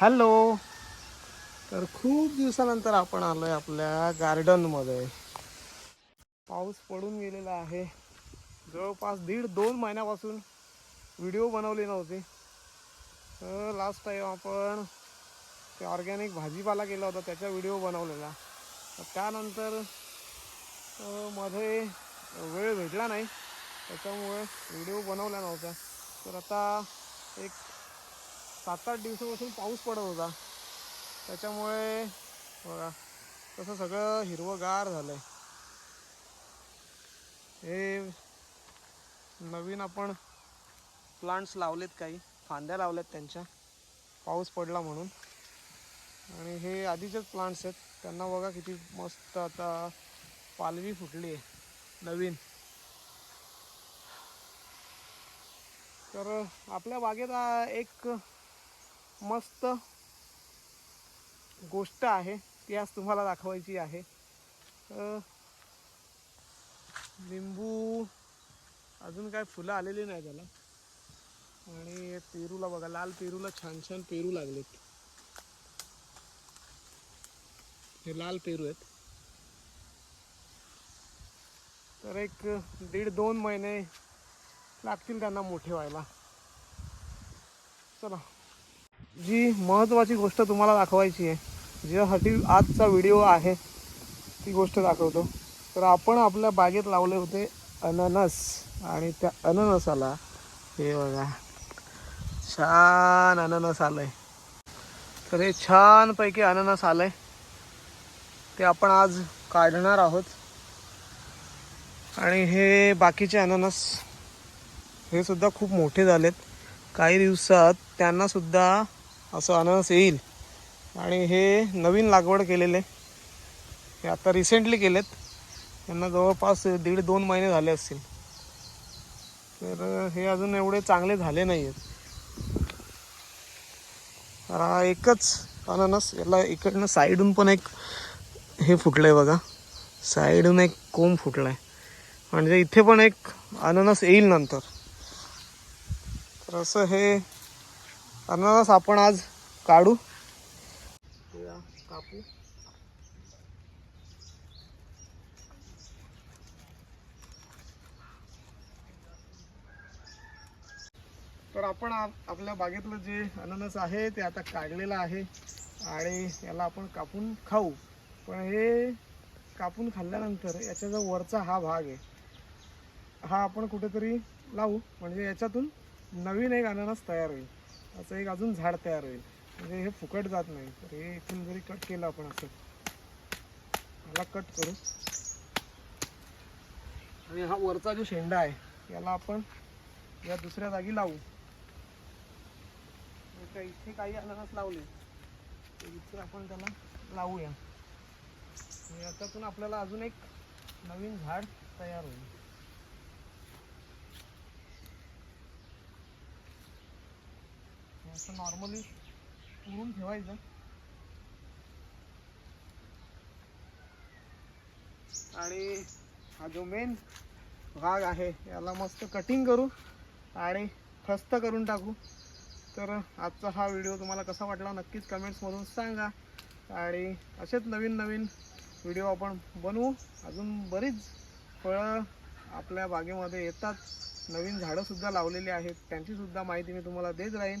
Hello. तर खूप दिवसानंतर आपण आलोय आपल्या गार्डनमध्ये पाऊस पडून गेलेला आहे. जवळपास दीड दोन महिन्यापासून व्हिडिओ बनवले नव्हते. तर लास्ट टाईम आपण ते ऑर्गॅनिक भाजीपाला केला होता त्याचा व्हिडिओ बनवलेला. तर त्यानंतरमध्ये वेळ भेटला नाही. त्याच्यामुळे व्हिडिओ बनवला नव्हता. तर आता एक सात आठ दिवसापासून पाऊस पडत होता. त्याच्यामुळे बघा तसं सगळं हिरवंगार झालंय. हे नवीन आपण प्लांट्स लावलेत काही. फांद्या लावल्यात त्यांच्या. पाऊस पडला म्हणून. आणि हे आधीचेच प्लांट्स आहेत. त्यांना बघा किती मस्त आता पालवी फुटली आहे नवीन. तर आपल्या बागेत एक मस्त गोष्ट आहे. ती आज तुम्हाला दाखवायची आहे. लिंबू अजून काय फुलं आलेली नाही त्याला. आणि पेरूला बघा लाल पेरूला छान छान पेरू लागलेत. हे लाल पेरू आहेत. तर एक दीड दोन महिने लागतील त्यांना मोठे व्हायला. चला. जी महत्त्वाची गोष्ट तुम्हाला दाखवायची आहे ज्यासाठी आजचा व्हिडिओ आहे ती गोष्ट दाखवतो. तर आपण आपल्या बागेत लावले होते अननस आणि त्या अननसाला हे बघा छान अननस आलंय. तर हे छानपैकी अननस आलंय. ते आपण आज काढणार आहोत. आणि हे बाकीचे अननस हे सुद्धा खूप मोठे झालेत. काही दिवसात त्यांना सुद्धा असं अननस येईल. आणि हे नवीन लागवड केलेले. हे आता रिसेंटली केलेत. त्यांना जवळपास दीड दोन महिने झाले असतील. तर हे अजून एवढे चांगले झाले नाही आहेत हा एकच अननस याला इकडनं साईडून पण एक हे फुटलंय बघा. साईडून एक कोंब फुटलाय. म्हणजे इथे पण एक अननस येईल नंतर. तर असं हे अननस आपण आज काढू. कापू. तर आपण आप- आपल्या बागेतलं जे अननस आहे ते आता काढलेलं आहे आणि याला आपण कापून खाऊ. पण हे कापून खाल्ल्यानंतर याचा जो वरचा हा भाग आहे हा आपण कुठेतरी लावू. म्हणजे याच्यातून नवीन एक अननस तयार होईल. असं एक अजून झाड तयार होईल. म्हणजे हे फुकट जात नाही. तर हे इथून जरी कट केलं आपण असं ह्याला कट करू. आणि हा वरचा जो शेंडा आहे याला आपण या दुसऱ्या जागी लावू. इथे काही अननस लावले. तर इथे आपण त्याला लावूया. आणि याच्यातून आपल्याला अजून एक नवीन झाड तयार होईल. असं नॉर्मली उरून ठेवायचं. आणि हा जो मेन भाग आहे याला मस्त कटिंग करू आणि खस्त करून टाकू. तर आजचा हा व्हिडिओ तुम्हाला कसा वाटला नक्कीच कमेंट्समधून सांगा. आणि असेच नवीन नवीन व्हिडिओ आपण बनवू. अजून बरीच फळं आपल्या बागेमध्ये येतात. नवीन झाडंसुद्धा लावलेली आहेत. त्यांचीसुद्धा माहिती मी तुम्हाला देत राहीन.